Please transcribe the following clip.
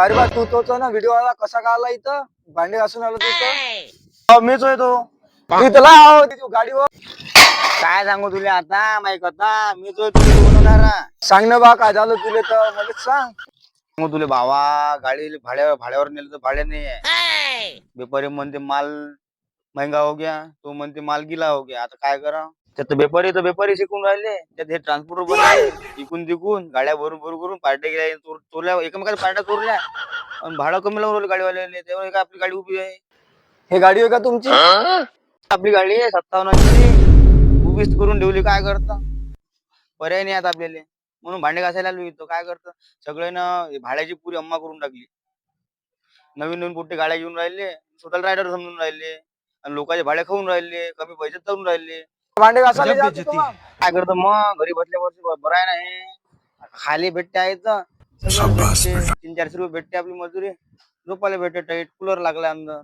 अरे बा तू तोच ना व्हिडिओ आला कसा का आला इथं? भांडे घासून आलो तू इथं? अहो, मीच होय तो. तू इथं लाव तू गाडीवर. काय सांगू तुला आता माहीत कथा मीच होय तुला बनवणारा सांग ना बा काय झालं तुले तर मला सांग. मग तुले भावा गाडी भाड्यावर भाड्यावर नेलं तर भाडे नाही आहे व्यापारी म्हणते माल महंगा हो गया तो म्हणते माल गिला हो गया. आता काय करा त्यात व्यापारी तर व्यापारी शिकून राहिले. त्यात हे ट्रान्सपोर्ट बनवले इकून तिकून गाड्या भरून भरून भरून पार्ट्या गेल्या चोर- चोरल्या एकमेकाच्या पार्ट्या चोरल्या. आणि भाडं कमी लावून राहिले गाडीवाल्याने तेव्हा काय आपली गाडी उभी आहे? हे गाडी आहे का तुमची? आपली गाडी आहे सत्तावन्नची. उभीच करून ठेवली काय करता? पर्याय नाही आता आपल्याला. म्हणून भांडे घासायला आलो इथं. काय करतं? सगळ्यांना भाड्याची पुरी अम्मा करून टाकली. नवीन नवीन कुठे गाड्या घेऊन राहिले. स्वतःला रायडर समजून राहिले. आणि लोकांचे भाडे खाऊन राहिले. कमी पैशात चालून राहिले. भांडे घासायला जातो तू मग. काय करतो? मग घरी बसल्या बसल्या बरं आहे ना हे. खाली भेटते आहे. तीन चारशे रुपये भेटते आपली मजुरी. झोपायला भेटते टाईट. कूलर लागला अंदर.